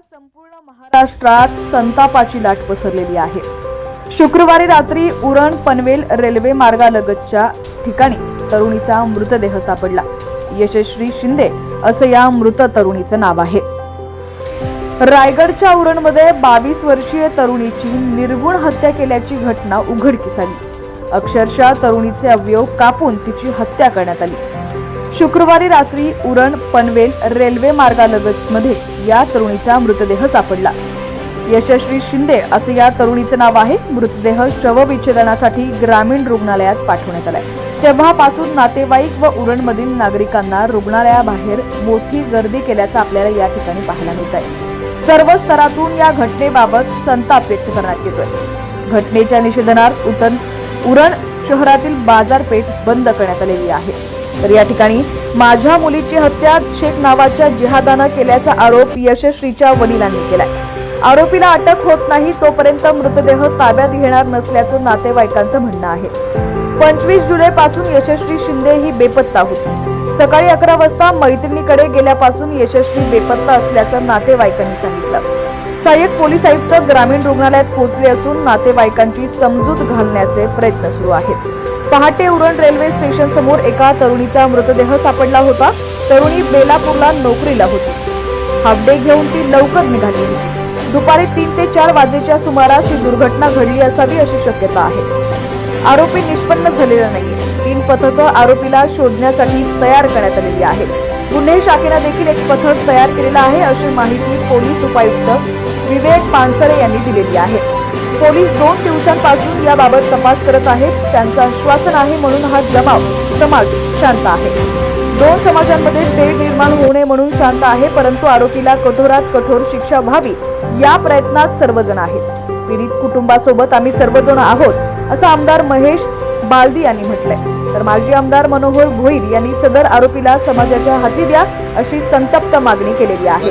संपूर्ण महाराष्ट्रात संतापाची लाट पसरलेली आहे. शुक्रवारी रात्री उरण पनवेल रेल्वे मार्गालगतच्या ठिकाणी तरुणीचा मृतदेह सापडला. यशस्वी शिंदे असं या मृत तरुणीचं नाव आहे. रायगडच्या उरणमध्ये बावीस वर्षीय तरुणीची निर्गुण हत्या केल्याची घटना उघडकीस आली. अक्षरशः तरुणीचे अवयव कापून तिची हत्या करण्यात आली. शुक्रवारी रात्री उरण पनवेल रेल्वे मार्गालगतमध्ये या तरुणीचा मृतदेह सापडला. यशस्वी शिंदे असे या तरुणीचे नाव आहे. मृतदेह शवविच्छेदनासाठी ग्रामीण रुग्णालयात पाठवण्यात आलाय. तेव्हापासून नातेवाईक व उरणमधील नागरिकांना रुग्णालयाबाहेर मोठी गर्दी केल्याचं आपल्याला या ठिकाणी पाहायला मिळत आहे. सर्व स्तरातून या घटनेबाबत संताप व्यक्त करण्यात येतोय. घटनेच्या निषेधनार्थ उरण शहरातील बाजारपेठ बंद करण्यात आलेली आहे. तर या ठिकाणी माझ्या मुलीची हत्या शेख नावाच्या जिहादानं केल्याचा आरोप यशस्वीच्या वडिलांनी केलाय. आरोपीला अटक होत नाही तोपर्यंत मृतदेह ताब्यात घेणार नसल्याचं नातेवाईकांचं म्हणणं आहे. पंचवीस जुलै पासून यशस्वी शिंदे ही बेपत्ता होती. सकाळी अकरा वाजता मैत्रिणीकडे गेल्यापासून यशस्वी बेपत्ता असल्याचं नातेवाईकांनी सांगितलं. सहाय्यक पोलीस आयुक्त ग्रामीण रुग्णालयात पोहोचले असून नातेवाईकांची समजूत घालण्याचे प्रयत्न सुरू आहेत. पहाटे उरण रेल्वे स्टेशन समोर एका तरुणीचा मृतदेह सापडला होता. तरुणी बेलापूरला नोकरीला होती. हाफडे घेऊन ती लवकर निघाली. होती दुपारी तीन ते चार वाजेच्या सुमारास ही दुर्घटना घडली असावी अशी शक्यता आहे. आरोपी निष्पन्न झालेला नाहीये. तीन पथकं आरोपीला शोधण्यासाठी तयार करण्यात आलेली आहे गुन्हे शाखेनं देखील एक पथक तयार केलेलं आहे अशी माहिती पोलीस उपायुक्त विवेक पानसरे यांनी दिलेली आहे. पोलीस दोन दिवसांपासून याबाबत तपास करत आहेत. त्यांचं आश्वासन आहे म्हणून हा जमाव समाज शांत आहे. दोन समाजांमध्ये तेढ निर्माण होऊ नये म्हणून शांत आहे परंतु आरोपीला कठोरात कठोर शिक्षा व्हावी या प्रयत्नात सर्वजण आहेत. पीडित कुटुंबासोबत आम्ही सर्वजण आहोत असं आमदार महेश बालदी यांनी म्हटलंय. तर माजी आमदार मनोहर भोईर यांनी सदर आरोपीला समाजाच्या हाती द्या अशी संतप्त मागणी केलेली आहे.